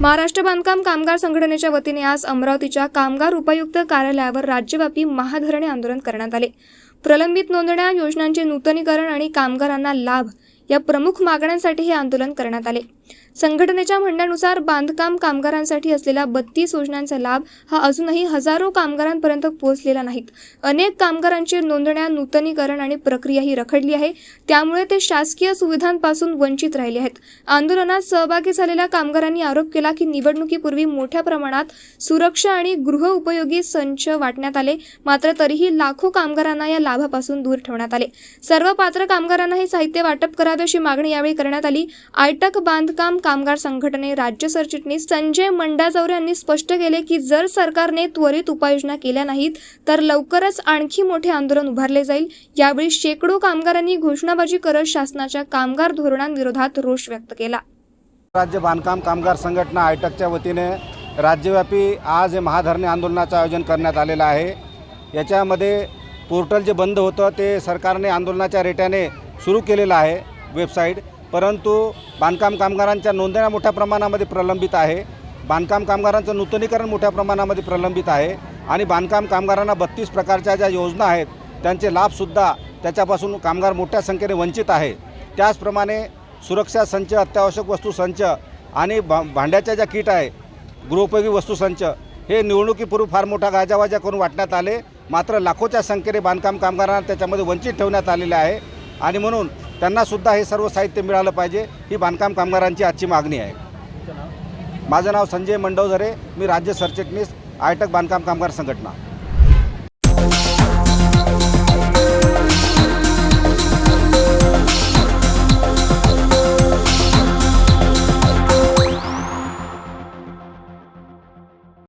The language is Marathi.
महाराष्ट्र बांधकाम कामगार संघटनेच्या वतीने आज अमरावतीच्या कामगार उपायुक्त कार्यालयावर राज्यव्यापी महाधरणे आंदोलन करण्यात आले. प्रलंबित नोंदण्या योजनांचे नूतनीकरण आणि कामगारांना लाभ या प्रमुख मागण्यांसाठी हे आंदोलन करण्यात आले. संघटनेच्या म्हणण्यानुसार बांधकाम कामगारांसाठी असलेल्या बत्तीस योजनांचा लाभ हा अजूनही हजारो कामगारांपर्यंत पोहोचलेला नाहीत. अनेक कामगारांची नोंदण्या नूतनीकरण आणि प्रक्रिया ही रखडली आहे. त्यामुळे ते शासकीय सुविधांपासून वंचित राहिले आहेत. आंदोलनात सहभागी झालेल्या कामगारांनी आरोप केला की निवडणुकीपूर्वी मोठ्या प्रमाणात सुरक्षा आणि गृह उपयोगी संच वाटण्यात आले. मात्र तरीही लाखो कामगारांना या लाभापासून दूर ठेवण्यात आले. सर्व पात्र कामगारांना हे साहित्य वाटप करावे अशी मागणी यावेळी करण्यात आली. आयटक बांधकाम कामगार संघटने राज्य सरचिटणीस संजय मंडाजवरे यांनी स्पष्ट केले की जर सरकारने त्वरित उपाययोजना केल्या नाहीत तर लवकरच आणखी मोठे आंदोलन उभारले जाईल. यावेळी शेकडो कामगारांनी घोषणाबाजी करत शासनाच्या कामगार धोरणांविरोधात रोष व्यक्त केला. राज्य बांधकाम कामगार संघटना आयटकच्या वतीने राज्यव्यापी आज हे महाधरणे आंदोलनाचं आयोजन करण्यात आलेलं आहे. याच्यामध्ये पोर्टल जे बंद होतं ते सरकारने आंदोलनाच्या रेट्याने सुरू केलेलं आहे. वेबसाईट परंतु बांधकाम कामगारांच्या नोंदण्या मोठ्या प्रमाणामध्ये प्रलंबित आहे. बांधकाम कामगारांचं नूतनीकरण मोठ्या प्रमाणामध्ये प्रलंबित आहे. आणि बांधकाम कामगारांना बत्तीस प्रकारच्या ज्या योजना आहेत त्यांचे लाभसुद्धा त्याच्यापासून कामगार मोठ्या संख्येने वंचित आहे. त्याचप्रमाणे सुरक्षा संच अत्यावश्यक वस्तू संच आणि भा भांड्याच्या ज्या किट आहे गृहोपयोगी वस्तू संच हे निवडणुकीपूर्वी फार मोठा गाजावाजा करून वाटण्यात आले. मात्र लाखोच्या संख्येने बांधकाम कामगारांना त्याच्यामध्ये वंचित ठेवण्यात आलेले आहे. आणि म्हणून त्यांनासुद्धा हे सर्व साहित्य मिळालं पाहिजे. ही बांधकाम कामगारांची आजची मागणी आहे. माझं नाव संजय मंडवझरे. मी राज्य सरचिटणीस आयटक बांधकाम कामगार संघटना.